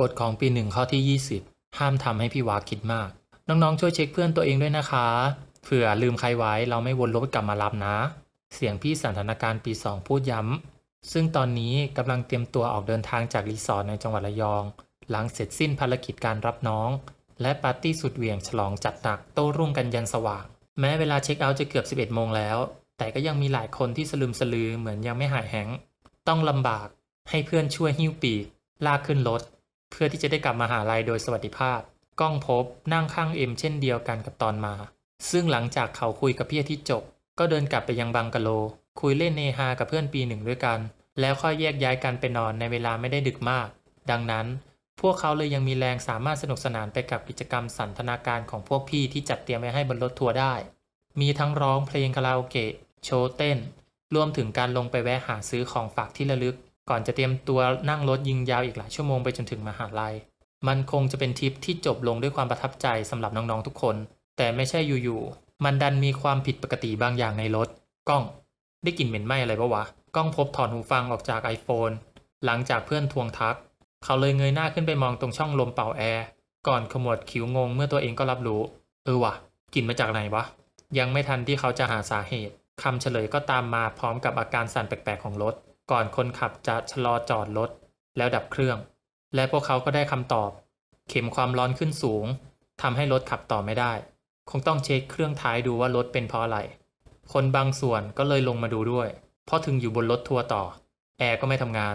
กฎของปีหนึ่งข้อที่ 20 ห้ามทำให้พี่วาคิดมาก น้องๆ ช่วยเช็คเพื่อนตัวเองด้วยนะคะ เผื่อลืมใครไว้เราไม่วนรถกลับมารับนะ เสียงพี่สันทนาการปี2พูดย้ำซึ่งตอนนี้กำลังเตรียมตัวออกเดินทางจากรีสอร์ทในจังหวัดระยอง หลังเสร็จสิ้นภารกิจการรับน้อง และปาร์ตี้สุดเหวี่ยงฉลองจัดหนักโต้รุ่งกันยันสว่าง แม้เวลาเช็คเอาท์จะเกือบ 11โมงแล้ว แต่ก็ยังมีหลายคนที่สลืมสลือเหมือนยังไม่หายแห้งต้องลำบากให้เพื่อนช่วยหิ้วปีกลากขึ้นรถ เพื่อที่จะได้กลับมาหาลัยโดยสวัสดิภาพ ก้องพบนั่งข้างเอ็มเช่นเดียวกันกับตอนมา ซึ่งหลังจากเขาคุยกับพี่อาทิตย์จบ ก็เดินกลับไปยังบังกะโล คุยเล่นเนฮากับเพื่อนปีหนึ่งด้วยกัน แล้วค่อยแยกย้ายกันไปนอนในเวลาไม่ได้ดึกมาก ดังนั้น พวกเขาเลยยังมีแรงสามารถสนุกสนานไปกับกิจกรรมสันทนาการของพวกพี่ที่จัดเตรียมไว้ให้บนรถทัวร์ได้ มีทั้งร้องเพลงคาราโอเกะ โชว์เต้น รวมถึงการลงไปแวะหาซื้อของฝากที่ระลึก ก่อนจะเตรียมตัวนั่งรถยิงยาวอีกหลายชั่วโมงไปจนถึงมหาลัย มันคงจะเป็นทริปที่จบลงด้วยความประทับใจสำหรับน้องๆทุกคน แต่ไม่ใช่อยู่ๆ มันดันมีความผิดปกติบางอย่างในรถ กล้อง ได้กลิ่นเหม็นไหม้อะไรปะวะ กล้องพบถอดหูฟังออกจาก iPhone หลังจากเพื่อนทวงทัก เขาเลยเงยหน้าขึ้นไปมองตรงช่องลมเป่าแอร์ ก่อนขมวดคิ้วงงเมื่อตัวเองก็รับรู้ เออวะกลิ่นมาจากไหนวะ ยังไม่ทันที่เขาจะหาสาเหตุคำเฉลยก็ตามมาพร้อมกับอาการสั่นแปลกๆของรถ ก่อนคนขับจะชะลอจอดรถแล้วดับเครื่อง และพวกเขาก็ได้คำตอบ เข็มความร้อนขึ้นสูงทำให้รถขับต่อไม่ได้ คงต้องเช็คเครื่องท้ายดูว่ารถเป็นเพราะอะไร คนบางส่วนก็เลยลงมาดูด้วย เพราะถึงอยู่บนรถทัวร์ต่อ แอร์ก็ไม่ทำงาน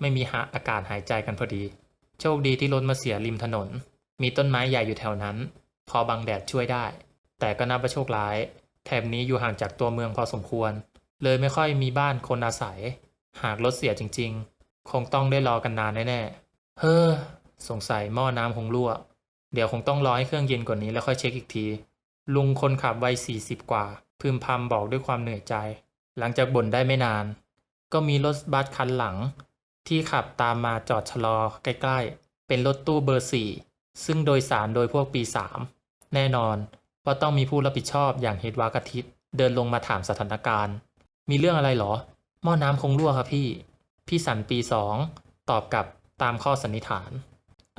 ไม่มีหาอากาศหายใจกันพอดี โชคดีที่รถมาเสียริมถนน มีต้นไม้ใหญ่อยู่แถวนั้น พอบังแดดช่วยได้ แต่ก็นับว่าโชคร้าย แถบนี้อยู่ห่างจากตัวเมืองพอสมควร เลยไม่ค่อยมีบ้านคนอาศัย หากรถเสียจริงๆ คงต้องได้รอกันนานแน่ๆ เฮ้อ สงสัยหม้อน้ำคงรั่ว เดี๋ยวคงต้องรอให้เครื่องเย็นกว่านี้แล้วค่อยเช็คอีกที ลุงคนขับวัยสี่สิบกว่า พึมพำบอกด้วยความเหนื่อยใจ หลังจากบ่นได้ไม่นาน ก็มีรถบัสคันหลัง ที่ขับตามมาจอดชะลอใกล้ๆ เป็นรถตู้เบอร์สี่ซึ่งโดยสารโดยพวกปีสามแน่นอนว่าต้องมีผู้รับผิดชอบอย่างเฮดวากาทิตเดินลงมาถามสถานการณ์ มีเรื่องอะไรหรอ หม้อน้ำคงรั่วครับพี่ พี่สันปีสองตอบกลับตามข้อสันนิษฐาน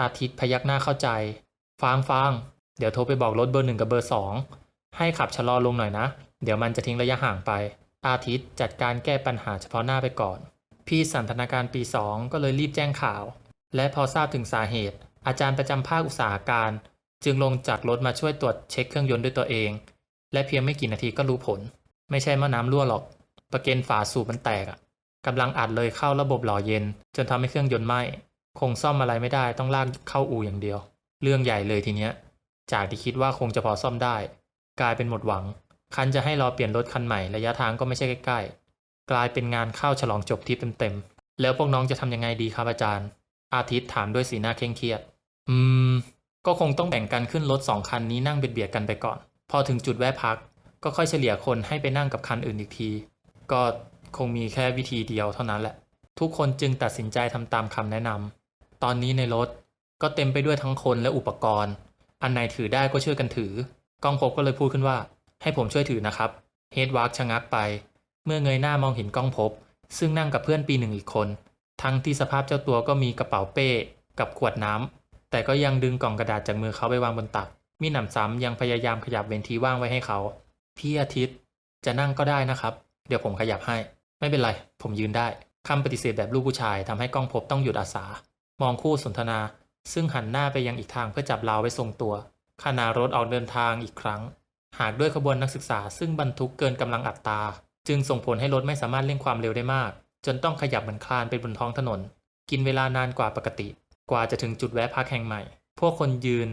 อาทิตย์พยักหน้าเข้าใจ ฟางฟางเดี๋ยวโทรไปบอกรถเบอร์หนึ่งกับเบอร์สองให้ขับชะลอลงหน่อยนะ เดี๋ยวมันจะทิ้งระยะห่างไป อาทิตย์จัดการแก้ปัญหาเฉพาะหน้าไปก่อน พี่สันทนาการปีสองก็เลยรีบแจ้งข่าว และพอทราบถึงสาเหตุ อาจารย์ประจำภาคอุตสาหการ จึงลงจากรถมาช่วยตรวจเช็คเครื่องยนต์ด้วยตัวเอง และเพียงไม่กี่นาทีก็รู้ผล ไม่ใช่หม้อน้ำรั่วหรอก ประเกนฝาสูบมันแตกอะกำลังอัดเลยเข้าระบบหล่อเย็น จนทำให้เครื่องยนต์ไหม้ คงซ่อมอะไรไม่ได้ต้องลากเข้าอู่อย่างเดียว เรื่องใหญ่เลยทีเนี้ย จากที่คิดว่าคงจะพอซ่อมได้ กลายเป็นหมดหวัง คันจะให้รอเปลี่ยนรถคันใหม่ระยะทางก็ไม่ใช่ใกล้ๆ กลายเป็นงานเข้าฉลองจบที่เต็มๆ แล้วพวกน้องจะทำยังไงดีครับอาจารย์ อาทิตย์ถามด้วยสีหน้าเคร่งเครียด อืม ก็คงต้องแบ่งกันขึ้นรถสองคันนี้นั่งเบียดๆกันไปก่อน พอถึงจุดแวะพัก ก็ค่อยเฉลี่ยคนให้ไปนั่งกับคันอื่นอีกที ก็คงมีแค่วิธีเดียวเท่านั้นแหละ ทุกคนจึงตัดสินใจทำตามคำแนะนำตอนนี้ในรถก็เต็มไปด้วยทั้งคนและอุปกรณ์ อันไหนถือได้ก็ช่วยกันถือก้องพบก็เลยพูดขึ้นว่า ให้ผมช่วยถือนะครับเฮดวาร์กชะงักไป เมื่อเงยหน้ามองเห็นก้องพบ ซึ่งนั่งกับเพื่อนปีหนึ่งอีกคน ทั้งที่สภาพเจ้าตัวก็มีกระเป๋าเป้ กับขวดน้ำแต่ก็ยังดึงกล่องกระดาษจากมือเขาไปวางบนตักมีหนำซ้ำยังพยายามขยับเวนทีว่างไว้ให้เขาพี่อาทิตย์จะนั่งก็ได้นะครับ เดี๋ยวผมขยับให้ ไม่เป็นไร ผมยืนได้คำปฏิเสธแบบลูกผู้ชายทำให้กล้องพบต้องหยุดอาสา มองคู่สนทนา ซึ่งหันหน้าไปยังอีกทางเพื่อจับราวไว้ทรงตัวขณะรถออกเดินทางอีกครั้ง หากด้วยขบวนนักศึกษาซึ่งบรรทุกเกินกำลังอัตราจึงส่งผลให้รถไม่สามารถเร่งความเร็วได้มาก จนต้องขยับเหมือนคลานไปบนท้องถนน กินเวลานานกว่าปกติ กว่าจะถึงจุดแวะพักแห่งใหม่ พวกคนยืน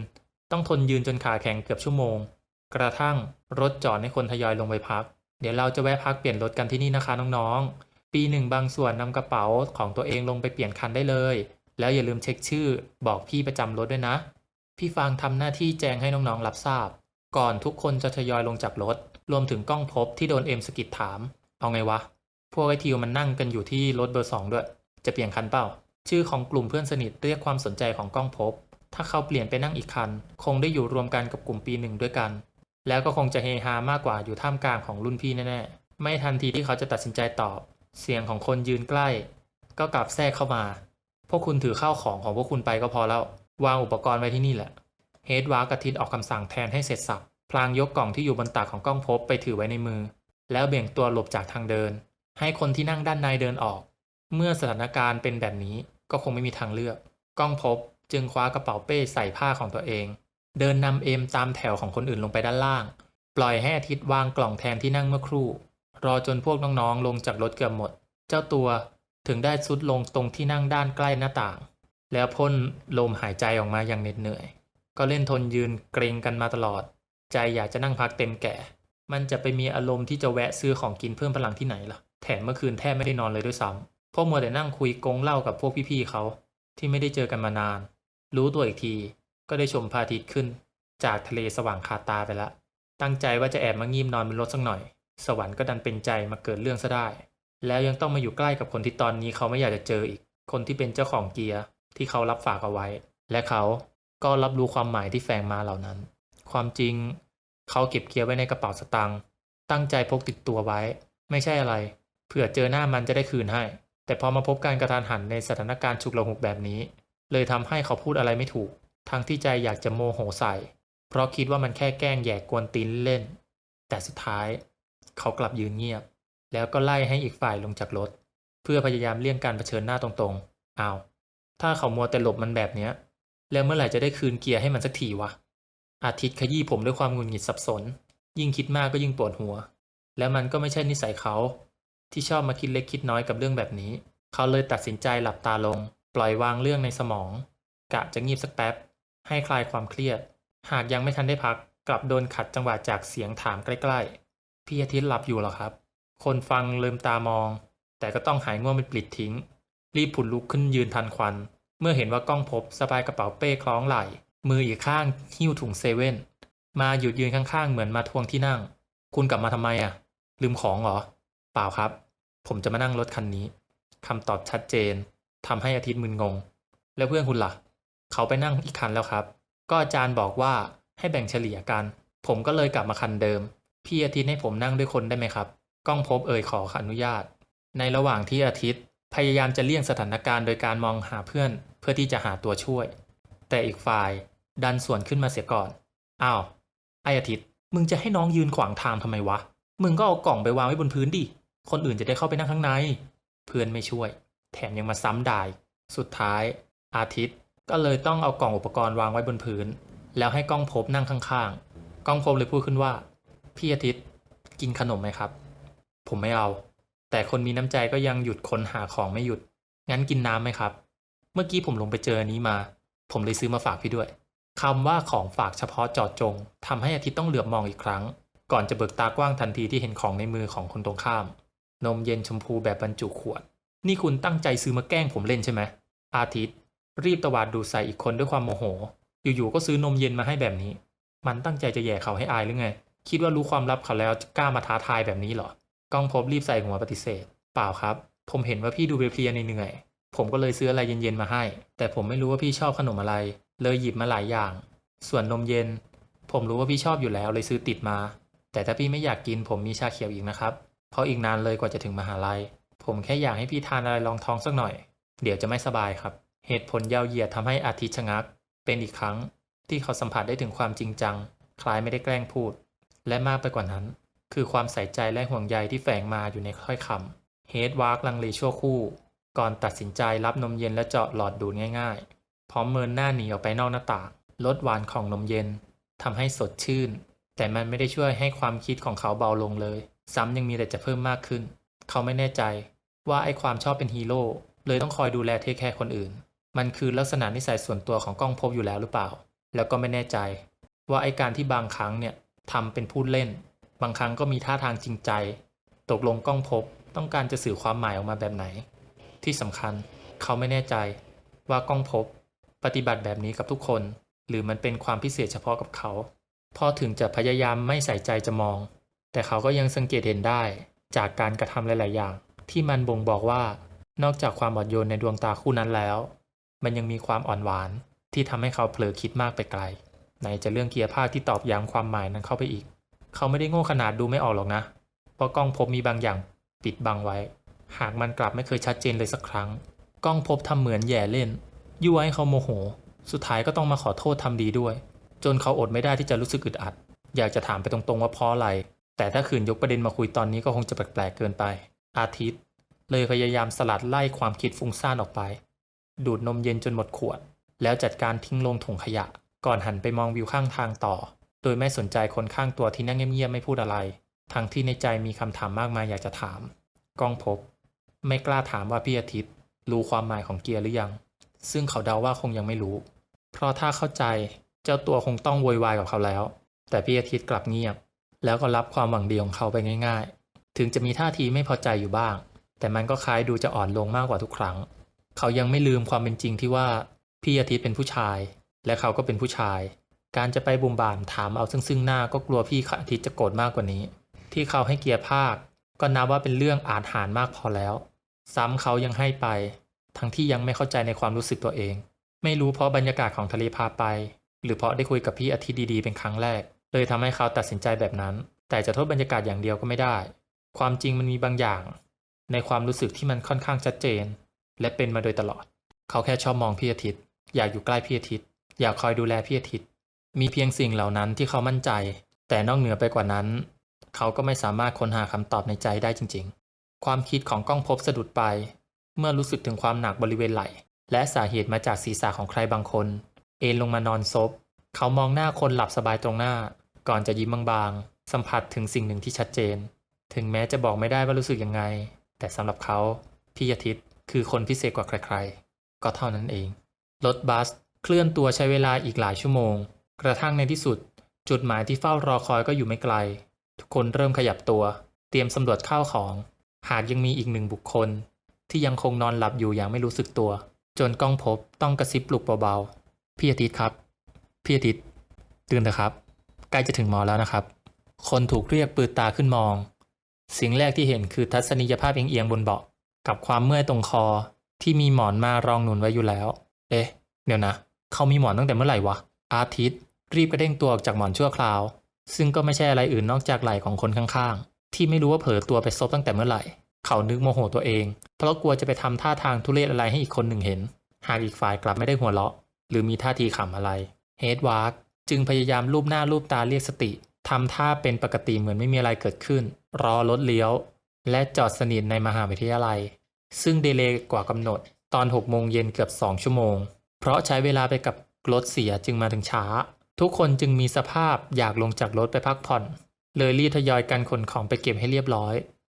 ต้องทนยืนจนขาแข็งเกือบชั่วโมง กระทั่งรถจอดให้คนทยอยลงไปพัก เดี๋ยวเราจะแวะพักเปลี่ยนรถกันที่นี่นะคะน้องๆ ปีหนึ่งบางส่วนนำกระเป๋าของตัวเองลงไปเปลี่ยนคันได้เลย แล้วอย่าลืมเช็คชื่อ บอกพี่ประจำรถด้วยนะ พี่ฟางทำหน้าที่แจ้งให้น้องๆรับทราบ ก่อนทุกคนจะทยอยลงจากรถ รวมถึงกล้องพบที่โดนเอ็มสกิดถาม เอาไงวะ พวกไอทิวมันนั่งกันอยู่ที่รถเบอร์สองด้วย จะเปลี่ยนคันเปล่า ชื่อของกลุ่มเพื่อนสนิทเรียกความสนใจของกล้องพบ ถ้าเขาเปลี่ยนไปนั่งอีกคัน คงได้อยู่รวมกันกับกลุ่มปีหนึ่งด้วยกัน แล้วก็คงจะเฮฮามากกว่าอยู่ท่ามกลางของรุ่นพี่แน่ๆ ไม่ทันทีที่เขาจะตัดสินใจตอบ เสียงของคนยืนใกล้ ก็กลับแทรกเข้ามา พวกคุณถือข้าวของของพวกคุณไปก็พอแล้ว วางอุปกรณ์ไว้ที่นี่แหละ เฮดวากระทิดออกคำสั่งแทนให้เสร็จสับ พลางยกกล่องที่อยู่บนตักของกล้องพบไปถือไว้ในมือ แล้วเบี่ยงตัวหลบจากทางเดิน ให้คนที่นั่งด้านในเดินออก เมื่อสถานการณ์เป็นแบบนี้ก็คงไม่มีทางเลือก กล้องพบจึงคว้ากระเป๋าเป้ใส่ผ้าของตัวเอง เดินนำเอมตามแถวของคนอื่นลงไปด้านล่าง ปล่อยให้อาทิตย์วางกล่องแทนที่นั่งเมื่อครู่ รอจนพวกน้องๆ ลงจากรถเกือบหมด เจ้าตัวถึงได้ซุดลงตรงที่นั่งด้านใกล้หน้าต่าง แล้วพ่นลมหายใจออกมาอย่างเหน็ดเหนื่อย ก็เล่นทนยืนเกรงกันมาตลอด ใจอยากจะนั่งพักเต็มแก่ มันจะไปมีอารมณ์ที่จะแวะซื้อของกินเพิ่มพลังที่ไหนล่ะ แถมเมื่อคืนแทบไม่ได้นอนเลยด้วยซ้ำพราะมัวแต่นั่งคุยกงเล่ากับพวกพี่ๆเขา ที่ไม่ได้เจอกันมานาน รู้ตัวอีกที ได้ชมพระอาทิตย์ขึ้น จากทะเลสว่างคาตาไปละ ตั้งใจว่าจะแอบมางีบนอนบนรถสักหน่อย สวรรค์ก็ดันเป็นใจมาเกิดเรื่องซะได้ แล้วยังต้องมาอยู่ใกล้กับคนที่ตอนนี้เขาไม่อยากจะเจออีก คนที่เป็นเจ้าของเกียร์ที่เขารับฝากเอาไว้ และเขาก็รับรู้ความหมายที่แฝงมาเหล่านั้น ความจริง เขาเก็บเกียร์ไว้ในกระเป๋าสตางค์ตั้งใจพกติดตัวไว้ ไม่ใช่อะไร เผื่อเจอหน้ามันจะได้คืนให้ แต่พอมาพบการกระทานหันในสถานการณ์ฉุกละหุกแบบนี้ เลยทำให้เขาพูดอะไรไม่ถูก ทั้งที่ใจอยากจะโมโหใส่ เพราะคิดว่ามันแค่แกล้งแย่กวนตีนเล่น แต่สุดท้าย เขากลับยืนเงียบ แล้วก็ไล่ให้อีกฝ่ายลงจากรถ เพื่อพยายามเลี่ยงการเผชิญหน้าตรงๆอ้าวถ้าเขามัวแต่หลบมันแบบเนี้ย แล้วเมื่อไหร่จะได้คืนเกียร์ให้มันสักทีวะ อาทิตย์ขยี้ผมด้วยความงุดหงิดสับสน ยิ่งคิดมากก็ยิ่งปวดหัว แล้วมันก็ไม่ใช่นิสัยเขา ที่ชอบมาคิดเล็กคิดน้อยกับเรื่องแบบนี้ เขาเลยตัดสินใจหลับตาลง ปล่อยวางเรื่องในสมอง กะจะงีบสักแป๊บ ให้คลายความเครียด หากยังไม่ทันได้พัก กลับโดนขัดจังหวะจากเสียงถามใกล้ๆ พี่อาทิตย์หลับอยู่หรอครับ คนฟังลืมตามอง แต่ก็ต้องหายง่วงเป็นปลิดทิ้ง รีบผุดลุกขึ้นยืนทันควัน เมื่อเห็นว่ากล้องพบสะพายกระเป๋าเป้คล้องไหล่ มืออีกข้างหิ้วถุงเซเว่น มาหยุดยืนข้างๆ เหมือนมาทวงที่นั่ง คุณกลับมาทำไมอะ ลืมของเหรอ เปล่าครับ ผมจะมานั่งรถคันนี้คำตอบชัดเจนทำให้อาทิตย์มึนงง แล้วเพื่อนคุณล่ะ เขาไปนั่งอีกคันแล้วครับ ก็อาจารย์บอกว่าให้แบ่งเฉลี่ยกัน ผมก็เลยกลับมาคันเดิม พี่อาทิตย์ให้ผมนั่งด้วยคนได้ไหมครับ ก้องพบเอ่ยขออนุญาต ในระหว่างที่อาทิตย์ พยายามจะเลี่ยงสถานการณ์โดยการมองหาเพื่อน เพื่อที่จะหาตัวช่วย แต่อีกฝ่าย ดันสวนขึ้นมาเสียก่อน อ้าว ไออาทิตย์ มึงจะให้น้องยืนขวางทางทำไมวะ มึงก็เอากล่องไปวางไว้บนพื้นดิ คนอื่นจะได้เข้าไปนั่งข้างใน เพื่อนไม่ช่วย แถมยังมาซ้ำด่าย สุดท้าย อาทิตย์ ก็เลยต้องเอากล่องอุปกรณ์วางไว้บนพื้น แล้วให้กล้องพบนั่งข้างๆ กล้องพบเลยพูดขึ้นว่า พี่อาทิตย์กินขนมไหมครับ ผมไม่เอา แต่คนมีน้ำใจก็ยังหยุดค้นหาของไม่หยุด งั้นกินน้ำไหมครับ เมื่อกี้ผมลงไปเจอนี้มา ผมเลยซื้อมาฝากพี่ด้วยคำว่าของฝากเฉพาะจาะจงทำให้อาทิตย์ต้องเหลือบมองอีกครั้ง ก่อนจะเบิกตากว้างทันทีที่เห็นของในมือของคนตรงข้าม นมเย็นชมพูแบบบรรจุขวด นี่คุณตั้งใจซื้อมาแกล้งผมเล่นใช่ไหมอาทิตย์ รีบตวาดดูใส่อีกคนด้วยความโมโห อยู่ๆก็ซื้อนมเย็นมาให้แบบนี้ มันตั้งใจจะแย่เขาให้อายหรือไง คิดว่ารู้ความลับเขาแล้วกล้ามาท้าทายแบบนี้เหรอก้องพบรีบใส่หัวปฏิเสธ เปล่าครับ ผมเห็นว่าพี่ดูเพลียๆเหนื่อยๆผมก็เลยซื้ออะไรเย็นๆมาให้ แต่ผมไม่รู้ว่าพี่ชอบขนมอะไร เลยหยิบมาหลายอย่าง ส่วนนมเย็น ผมรู้ว่าพี่ชอบอยู่แล้วเลยซื้อติดมา แต่ถ้าพี่ไม่อยากกินผมมีชาเขียวอีกนะครับ เพราะอีกนานเลยกว่าจะถึงมหาลัย ผมแค่อยากให้พี่ทานอะไรรองท้องสักหน่อย เดี๋ยวจะไม่สบายครับ เหตุผลยาวเหยียดทำให้อาทิชะงัก เป็นอีกครั้งที่เขาสัมผัสได้ถึงความจริงจัง คล้ายไม่ได้แกล้งพูด และมากไปกว่านั้น คือความใส่ใจและห่วงใยที่แฝงมาอยู่ในถ้อยคำเฮดวาร์กลังเลชั่วคู่ ก่อนตัดสินใจรับนมเย็นและเจาะหลอดดูดง่าย ๆ พร้อมเมินหน้าหนีออกไปนอกหน้าต่างลดหวานของนมเย็นทำให้สดชื่น แต่มันไม่ได้ช่วยให้ความคิดของเขาเบาลงเลย ซ้ำยังมีแต่จะเพิ่มมากขึ้น เขาไม่แน่ใจว่าไอ้ความชอบเป็นฮีโร่เลยต้องคอยดูแลเทคแคร์คนอื่น มันคือลักษณะนิสัยส่วนตัวของก้องพบอยู่แล้วหรือเปล่า แล้วก็ไม่แน่ใจ ว่าไอการที่บางครั้งเนี่ยทำเป็นพูดเล่น บางครั้งก็มีท่าทางจริงใจ ตกลงก้องพบต้องการจะสื่อความหมายออกมาแบบไหน ที่สำคัญเขาไม่แน่ใจ ว่าก้องพบ ปฏิบัติแบบนี้กับทุกคน หรือมันเป็นความพิเศษเฉพาะกับเขา พอถึงจะพยายามไม่ใส่ใจจะมอง แต่เขาก็ยังสังเกตเห็นได้จากการกระทำหลาย ๆ อย่าง ที่มันบ่งบอกว่า นอกจากความอ่อนโยนในดวงตาคู่นั้นแล้ว มันยังมีความอ่อนหวานที่ทำให้เขาเผลอคิดมากไปไกลไหนจะเรื่องเกียร์ผ้าที่ตอบย้ำความหมายนั้นเข้าไปอีก เขาไม่ได้โง่ขนาดดูไม่ออกหรอกนะ เพราะกล้องพบมีบางอย่างปิดบังไว้ หากมันกลับไม่เคยชัดเจนเลยสักครั้ง กล้องพบทำเหมือนแย่เล่น ยั่วให้เขาโมโห สุดท้ายก็ต้องมาขอโทษทำดีด้วย จนเขาอดไม่ได้ที่จะรู้สึกอึดอัด อยากจะถามไปตรงๆว่าเพราะอะไร แต่ถ้าขืนยกประเด็นมาคุยตอนนี้ก็คงจะแปลกๆเกินไป อาทิตย์ เลยพยายามสลัดไล่ความคิดฟุ้งซ่านออกไป ดูดนมเย็นจนหมดขวด แล้วจัดการทิ้งลงถุงขยะ ก่อนหันไปมองวิวข้างทางต่อ โดยไม่สนใจคนข้างตัวที่นั่งเงียบๆไม่พูดอะไร ทั้งที่ในใจมีคำถามมากมายอยากจะถามก้องพบ ไม่กล้าถามว่าพี่อาทิตย์ รู้ความหมายของเกียร์หรือยัง ซึ่งเขาเดาว่าคงยังไม่รู้ เพราะถ้าเข้าใจเจ้าตัวคงต้องโวยวายกับเขาแล้ว แต่พี่อาทิตย์กลับเงียบ แล้วก็รับความหวังดีของเขาไปง่าย ๆ ถึงจะมีท่าทีไม่พอใจอยู่บ้าง แต่มันก็คล้ายดูจะอ่อนลงมากกว่าทุกครั้ง เขายังไม่ลืมความเป็นจริงที่ว่าพี่อาทิตย์เป็นผู้ชาย และเขาก็เป็นผู้ชาย การจะไปบุมบามถามเอาซึ่งซึ่งหน้าก็กลัวพี่อาทิตย์จะโกรธมากกว่านี้ ที่เขาให้เกียร์ภาค ก็นับว่าเป็นเรื่องอาจหารมากพอแล้ว ซ้ำเขายังให้ไป ทั้งที่ยังไม่เข้าใจในความรู้สึกตัวเอง ไม่รู้เพราะบรรยากาศของทะเลพาไป หรือเพราะได้คุยกับพี่อาทิตย์ดีๆเป็นครั้งแรก เลยทำให้เขาตัดสินใจแบบนั้น แต่จะโทษบรรยากาศอย่างเดียวก็ไม่ได้ ความจริงมันมีบางอย่าง ในความรู้สึกที่มันค่อนข้างชัดเจน และเป็นมาโดยตลอด เขาแค่ชอบมองพี่อาทิตย์ อยากอยู่ใกล้พี่อาทิตย์ อยากคอยดูแลพี่อาทิตย์ มีเพียงสิ่งเหล่านั้นที่เขามั่นใจ แต่นอกเหนือไปกว่านั้น เขาก็ไม่สามารถค้นหาคำตอบในใจได้จริง ๆ ความคิดของก้องพบสะดุดไป เมื่อรู้สึกถึงความหนักบริเวณไหล่ และสาเหตุมาจากศีรษะของใครบางคน เอนลงมานอนซบ เขามองหน้าคนหลับสบายตรงหน้า ก่อนจะยิ้มบางๆ สัมผัสถึงสิ่งหนึ่งที่ชัดเจน ถึงแม้จะบอกไม่ได้ว่ารู้สึกยังไง แต่สำหรับเขาพี่อาทิตย์ คือคนพิเศษกว่าใครๆ ก็เท่านั้นเอง รถบัสเคลื่อนตัวใช้เวลาอีกหลายชั่วโมง กระทั่งในที่สุด จุดหมายที่เฝ้ารอคอยก็อยู่ไม่ไกล ทุกคนเริ่มขยับตัว เตรียมสำรวจข้าวของ หากยังมีอีกหนึ่งบุคคล ที่ยังคงนอนหลับอยู่อย่างไม่รู้สึกตัว จนกล้องพบต้องกระซิบปลุกเบาๆ พี่อาทิตย์ครับ พี่อาทิตย์ตื่นเถอะครับ ใกล้จะถึงหมอแล้วนะครับ คนถูกเรียกปืดตาขึ้นมอง สิ่งแรกที่เห็นคือทัศนียภาพเอียงๆบนเบาะ กับความเมื่อยตรงคอที่มีหมอนมารองหนุนไว้อยู่แล้ว เอ๊ะ เดี๋ยวนะ เขามีหมอนตั้งแต่เมื่อไหร่วะ อาทิตย์ รีบกระเด้งตัวออกจากหมอนชั่วคราว ซึ่งก็ไม่ใช่อะไรอื่นนอกจากไหล่ของคนข้างๆ ที่ไม่รู้ว่าเผลอตัวไปซบตั้งแต่เมื่อไหร่ เขานึกโมโหตัวเอง เพราะกลัวจะไปทำท่าทางทุเรศอะไรให้อีกคนหนึ่งเห็น หากอีกฝ่ายกลับไม่ได้หัวเราะ หรือมีท่าทีขำอะไร เฮดวาร์กจึงพยายามลูบหน้าลูบตาเรียกสติทำท่าเป็นปกติเหมือนไม่มีอะไรเกิดขึ้น รอรถเลี้ยว และจอดสนิทในมหาวิทยาลัย ซึ่งเดเลย์กว่ากำหนด ตอน 6 โมงเย็นเกือบ 2 ชั่วโมง เพราะใช้เวลาไปกับรถเสียจึงมาถึงช้า ทุกคนจึงมีสภาพอยากลงจากรถไปพักผ่อน เลยรีบทยอยกันขนของไปเก็บให้เรียบร้อย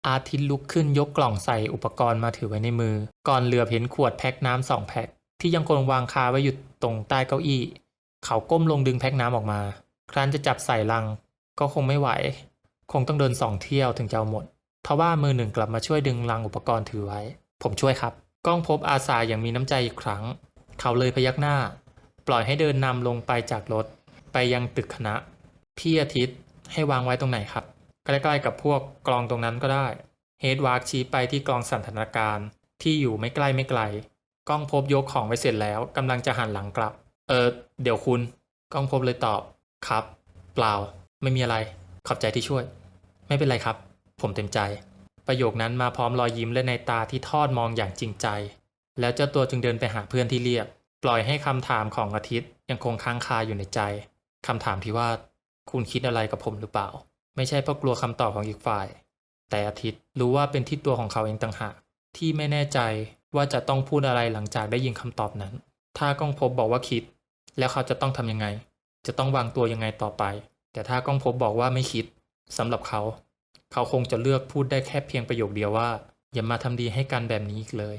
อาทิตย์ลุกขึ้นยกกล่องใส่อุปกรณ์มาถือไว้ในมือ ก่อนเหลือเห็นขวดแพ็คน้ำสองแพ็คที่ยังคงวางคาไว้อยู่ตรงใต้เก้าอี้ เขาก้มลงดึงแพ็คน้ำออกมา ครั้นจะจับใส่ลังก็คงไม่ไหว คงต้องเดินสองเที่ยวถึงจะเอาหมด ทว่ามือหนึ่งกลับมาช่วยดึงลังอุปกรณ์ถือไว้ ผมช่วยครับ ก้องพบอาสาอย่างมีน้ำใจอีกครั้ง เขาเลยพยักหน้า ปล่อยให้เดินนำลงไปจากรถ ไปยังตึกคณะ พี่อาทิตย์ให้วางไว้ตรงไหนครับ ใกล้ๆกับพวกกลองตรงนั้นก็ได้ เฮดวาร์กชี้ไปที่กลองสันทนาการที่อยู่ไม่ใกล้ไม่ไกล ก้องพบยกของไว้เสร็จแล้วกำลังจะหันหลังกลับ เออเดี๋ยวคุณ ก้องพบเลยตอบ ครับ เปล่า ไม่มีอะไร ขอบใจที่ช่วย ไม่เป็นไรครับ ผมเต็มใจ ประโยคนั้นมาพร้อมรอยยิ้มและในตาที่ทอดมองอย่างจริงใจ แล้วเจ้าตัวจึงเดินไปหาเพื่อนที่เรียก ปล่อยให้คำถามของอาทิตย์ยังคงค้างคาอยู่ในใจคำถามที่ว่า คุณคิดอะไรกับผมหรือเปล่า ไม่ใช่เพราะกลัวคำตอบของอีกฝ่าย แต่อาทิตย์รู้ว่าเป็นที่ตัวของเขาเองต่างหากที่ไม่แน่ใจว่าจะต้องพูดอะไรหลังจากได้ยินคำตอบนั้น ถ้าก้องพบบอกว่าคิด แล้วเขาจะต้องทำยังไง จะต้องวางตัวยังไงต่อไป แต่ถ้าก้องพบบอกว่าไม่คิดสำหรับเขา เขาคงจะเลือกพูดได้แค่เพียงประโยคเดียวว่า อย่ามาทำดีให้กันแบบนี้อีกเลย